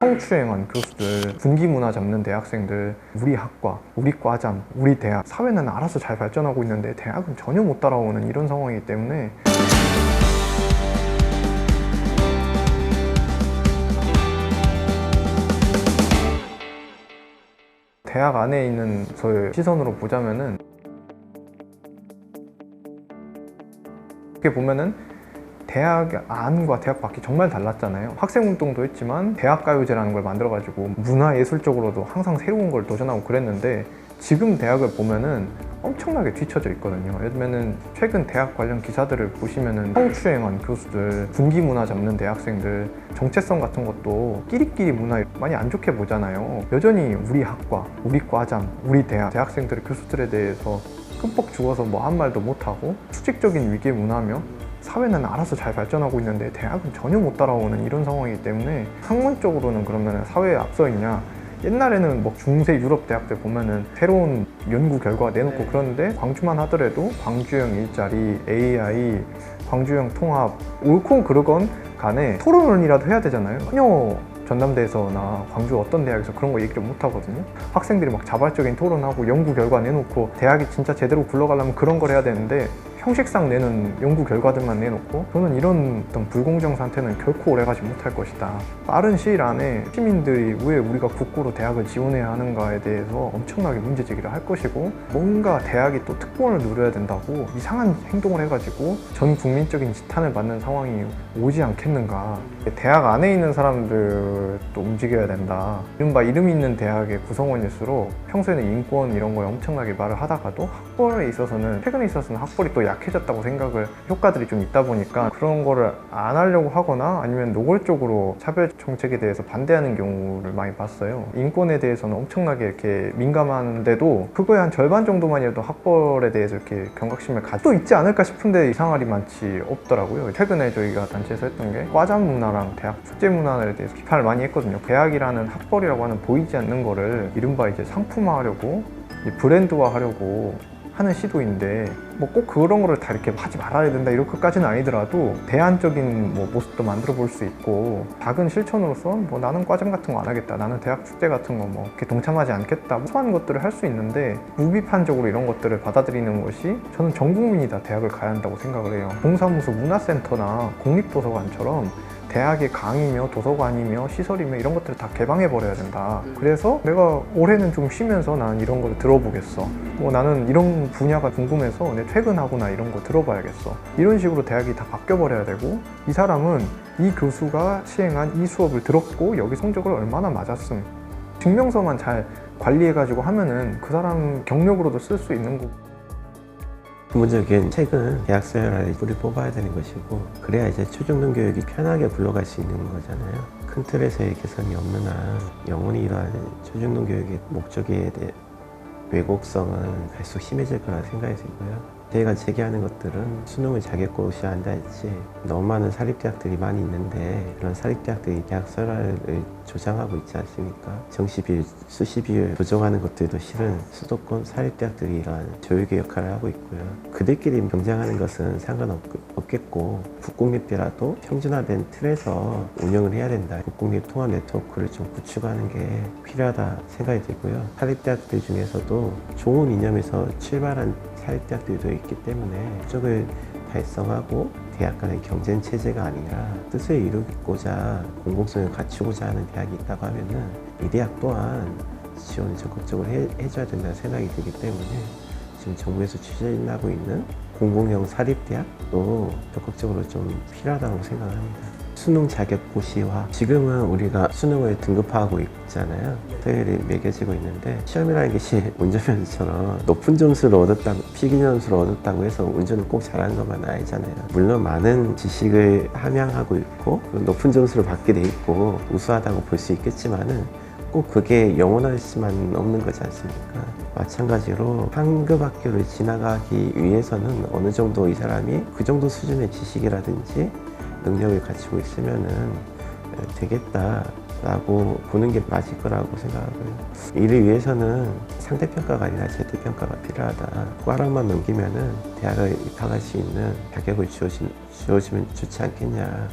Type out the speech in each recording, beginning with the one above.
성추행한 교수들, 분기 문화 잡는 대학생들, 우리 학과, 우리 과잠, 우리 대학, 사회는 알아서 잘 발전하고 있는데 대학은 전혀 못 따라오는 이런 상황이기 때문에 대학 안에 있는 저의 시선으로 보자면은 어떻게 보면은 대학 안과 대학 밖이 정말 달랐잖아요. 학생운동도 했지만 대학가요제라는 걸 만들어가지고 문화예술적으로도 항상 새로운 걸 도전하고 그랬는데 지금 대학을 보면은 엄청나게 뒤처져 있거든요. 들면은 최근 대학 관련 기사들을 보시면은 성추행한 교수들, 분기 문화 잡는 대학생들, 정체성 같은 것도 끼리끼리 문화 많이 안 좋게 보잖아요. 여전히 우리 학과, 우리 과잠, 우리 대학, 대학생들의 교수들에 대해서 끔뻑 죽어서 뭐 한 말도 못하고 수직적인 위계 문화며 사회는 알아서 잘 발전하고 있는데 대학은 전혀 못 따라오는 이런 상황이기 때문에 학문적으로는 그러면 사회에 앞서 있냐 옛날에는 뭐 중세 유럽 대학들 보면은 새로운 연구 결과 내놓고 그러는데 광주만 하더라도 광주형 일자리, AI, 광주형 통합 옳고 그르건 간에 토론이라도 해야 되잖아요. 전혀 전남대에서나 광주 어떤 대학에서 그런 거 얘기를 못 하거든요. 학생들이 막 자발적인 토론하고 연구 결과 내놓고 대학이 진짜 제대로 굴러가려면 그런 걸 해야 되는데 형식상 내는 연구 결과들만 내놓고 저는 이런 어떤 불공정 상태는 결코 오래가지 못할 것이다. 빠른 시일 안에 시민들이 왜 우리가 국고로 대학을 지원해야 하는가에 대해서 엄청나게 문제 제기를 할 것이고 뭔가 대학이 또 특권을 누려야 된다고 이상한 행동을 해가지고 전 국민적인 지탄을 받는 상황이 오지 않겠는가. 대학 안에 있는 사람들도 움직여야 된다. 이른바 이름 있는 대학의 구성원일수록 평소에는 인권 이런 거에 엄청나게 말을 하다가도 학벌에 있어서는 최근에 있어서는 학벌이 또 약해졌다고 생각을 효과들이 좀 있다 보니까 그런 거를 안 하려고 하거나 아니면 노골적으로 차별 정책에 대해서 반대하는 경우를 많이 봤어요. 인권에 대해서는 엄청나게 이렇게 민감한데도 그거의 한 절반 정도만이라도 학벌에 대해서 이렇게 경각심을 가지고 있지 않을까 싶은데 이상할이 많지 없더라고요. 최근에 저희가 단체에서 했던 게 과잠 문화랑 대학 축제 문화에 대해서 비판을 많이 했거든요. 대학이라는 학벌이라고 하는 보이지 않는 거를 이른바 이제 상품화하려고 이 브랜드화하려고 하는 시도인데 뭐 꼭 그런 거를 다 이렇게 하지 말아야 된다 이렇게까지는 아니더라도 대안적인 뭐 모습도 만들어 볼 수 있고 작은 실천으로서 뭐 나는 과정 같은 거 안 하겠다 나는 대학 축제 같은 거 뭐 이렇게 동참하지 않겠다 소소한 것들을 할 수 있는데 무비판적으로 이런 것들을 받아들이는 것이 저는 전 국민이 다 대학을 가야 한다고 생각을 해요. 동사무소 문화센터나 국립도서관처럼 대학의 강의며 도서관이며 시설이며 이런 것들을 다 개방해 버려야 된다. 그래서 내가 올해는 좀 쉬면서 나는 이런 걸 들어보겠어. 뭐 나는 이런 분야가 궁금해서 내 퇴근하거나 이런 거 들어봐야겠어. 이런 식으로 대학이 다 바뀌어 버려야 되고 이 사람은 이 교수가 시행한 이 수업을 들었고 여기 성적을 얼마나 맞았음. 증명서만 잘 관리해 가지고 하면은 그 사람 경력으로도 쓸 수 있는 거고. 근본적인 책은 대학생활에 뿌리 뽑아야 되는 것이고 그래야 이제 초중등 교육이 편하게 굴러갈 수 있는 거잖아요. 큰 틀에서의 개선이 없는 한 영원히 이러한 초중등 교육의 목적에 대해 왜곡성은 갈수록 심해질 거라 생각이 들고요. 저희가 제기하는 것들은 수능을 자격고시화 한다 했지 너무 많은 사립대학들이 많이 있는데 그런 사립대학들이 대학 설화를 조장하고 있지 않습니까? 정시 비율, 수시 비율 조정하는 것들도 실은 수도권 사립대학들이 이러한 조율의 역할을 하고 있고요. 그들끼리 경쟁하는 것은 상관없겠고 국공립대라도 평준화된 틀에서 운영을 해야 된다. 국공립 통합 네트워크를 좀 구축하는 게 필요하다 생각이 들고요. 사립대학들 중에서도 좋은 이념에서 출발한 사립대학들도 있기 때문에 그쪽을 달성하고 대학 간의 경쟁 체제가 아니라 뜻을 이루고자 공공성을 갖추고자 하는 대학이 있다고 하면은 이 대학 또한 지원을 적극적으로 해, 해줘야 된다는 생각이 들기 때문에 지금 정부에서 추진하고 있는 공공형 사립대학도 적극적으로 좀 필요하다고 생각합니다. 수능 자격 고시화. 지금은 우리가 수능을 등급화하고 있잖아요. 토요일이 매겨지고 있는데 시험이라는 것이 운전면허처럼 높은 점수를 얻었다고 필기 점수를 얻었다고 해서 운전을 꼭 잘하는 것만 아니잖아요. 물론 많은 지식을 함양하고 있고 높은 점수를 받게 돼 있고 우수하다고 볼 수 있겠지만은 꼭 그게 영원할 수만 없는 거지 않습니까? 마찬가지로 상급 학교를 지나가기 위해서는 어느 정도 이 사람이 그 정도 수준의 지식이라든지 능력을 갖추고 있으면은 되겠다라고 보는 게 맞을 거라고 생각하고요. 이를 위해서는 상대평가가 아니라 제대평가가 필요하다. 과락만 넘기면은 대학을 입학할 수 있는 자격을 주어지, 주어지면 좋지 않겠냐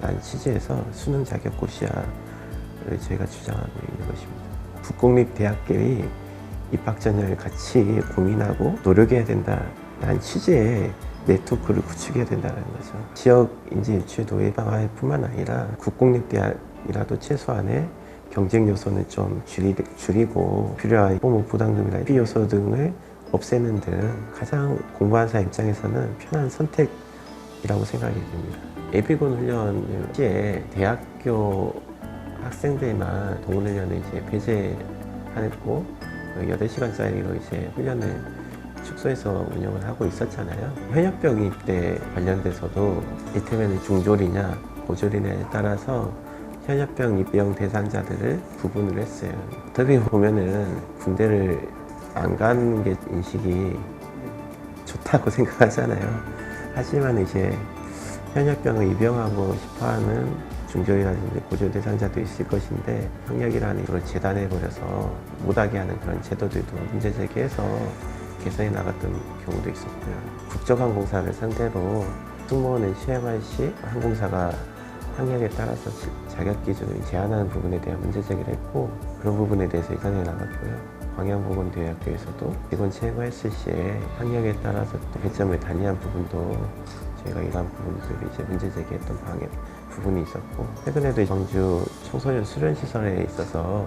라는 취지에서 수능 자격 고시화 저희가 주장하고 있는 것입니다. 국공립대학교의 입학 전형을 같이 고민하고 노력해야 된다는 취지의 네트워크를 구축해야 된다는 거죠. 지역 인재 유치 도입 뿐만 아니라 국공립 대학이라도 최소한의 경쟁 요소는 좀 줄이, 줄이고 필요한 부모 부담금이나 비 요소 등을 없애는 등 가장 공부한 사 입장에서는 편한 선택이라고 생각이 듭니다. 예비군 훈련 시에 대학교 학생들만 동훈훈련을 이제 배제하고 8시간짜리로 이제 훈련을 축소해서 운영을 하고 있었잖아요. 현역병 입대 관련돼서도 이태면은 중졸이냐 고졸이냐에 따라서 현역병 입병 대상자들을 구분을 했어요. 어떻게 보면은 군대를 안 가는 게 인식이 좋다고 생각하잖아요. 하지만 이제 현역병을 입영하고 싶어하는 중졸이라든지 고졸 대상자도 있을 것인데 병역이라는 걸 재단해 버려서 못하게 하는 그런 제도들도 문제 제기해서 개선해 나갔던 경우도 있었고요. 국적항공사를 상대로 승무원을 시행할 시 항공사가 학력에 따라서 지- 자격 기준을 제한하는 부분에 대한 문제 제기를 했고 그런 부분에 대해서 개선해 나갔고요. 광양보건대학교에서도 직원 채용 했을 시에 학력에 따라서 또 배점을 달리한 부분도 저희가 이러한 부분들이 이제 문제 제기했던 방향 부분이 있었고 최근에도 광주 청소년 수련시설에 있어서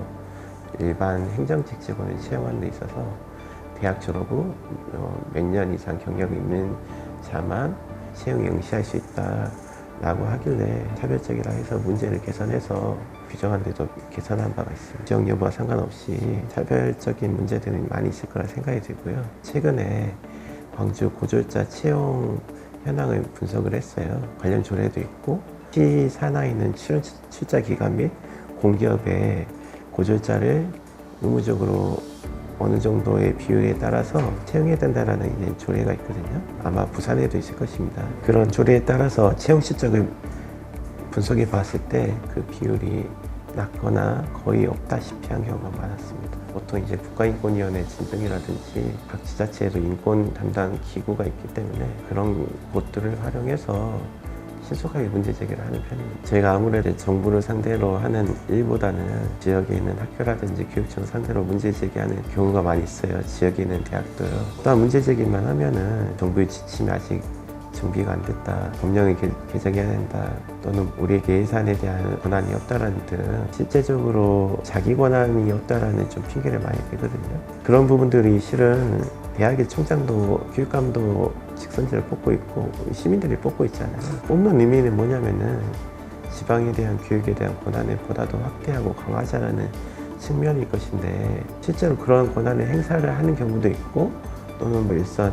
일반 행정직 직원을 채용하는 데 있어서 대학 졸업 후 어, 몇년 이상 경력이 있는 자만 채용에 응시할 수 있다 라고 하길래 차별적이라 해서 문제를 개선해서 규정한 데도 개선한 바가 있습니다. 지역 여부와 상관없이 차별적인 문제들이 많이 있을 거라 생각이 들고요. 최근에 광주 고졸자 채용 현황을 분석을 했어요. 관련 조례도 있고 시 산하에 있는 출- 출자 기관 및 공기업의 고졸자를 의무적으로 어느 정도의 비율에 따라서 채용해야 된다라는 이제 조례가 있거든요. 아마 부산에도 있을 것입니다. 그런 조례에 따라서 채용 실적을 분석해 봤을 때 그 비율이 낮거나 거의 없다시피 한 경우가 많았습니다. 보통 이제 국가인권위원회 진정이라든지 각 지자체에도 인권 담당 기구가 있기 때문에 그런 곳들을 활용해서 신속하게 문제 제기를 하는 편입니다. 저희가 아무래도 정부를 상대로 하는 일보다는 지역에 있는 학교라든지 교육청 상대로 문제 제기하는 경우가 많이 있어요. 지역에 있는 대학도요. 또한 문제 제기만 하면은 정부의 지침이 아직 준비가 안 됐다. 법령을 개, 개정해야 된다. 또는 우리에게 예산에 대한 권한이 없다라는 등 실제적으로 자기 권한이 없다라는 좀 핑계를 많이 대거든요. 그런 부분들이 실은 대학의 총장도 교육감도 직선제를 뽑고 있고 시민들이 뽑고 있잖아요. 뽑는 의미는 뭐냐면은 지방에 대한 교육에 대한 권한을 보다도 확대하고 강화하자라는 측면일 것인데 실제로 그런 권한을 행사를 하는 경우도 있고 또는 뭐 일선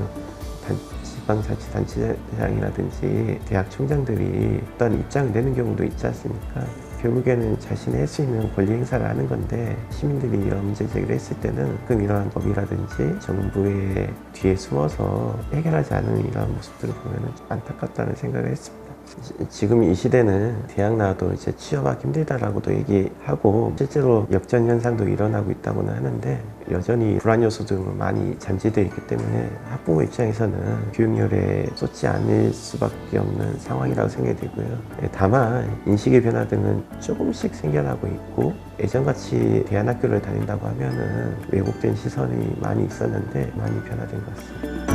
단, 지방자치단체장이라든지 대학 총장들이 어떤 입장을 내는 경우도 있지 않습니까? 결국에는 자신이 할 수 있는 권리 행사를 하는 건데 시민들이 이런 문제 제기를 했을 때는 가끔 이러한 법이라든지 정부의 뒤에 숨어서 해결하지 않은 이러한 모습들을 보면 안타깝다는 생각을 했습니다. 지- 지금 이 시대는 대학 나와도 이제 취업하기 힘들다라고도 얘기하고 실제로 역전 현상도 일어나고 있다고는 하는데 여전히 불안 요소 등은 많이 잠재되어 있기 때문에 학부모 입장에서는 교육열에 쏟지 않을 수밖에 없는 상황이라고 생각이 되고요. 예, 다만 인식의 변화 등은 조금씩 생겨나고 있고 예전같이 대안학교를 다닌다고 하면은 왜곡된 시선이 많이 있었는데 많이 변화된 것 같습니다.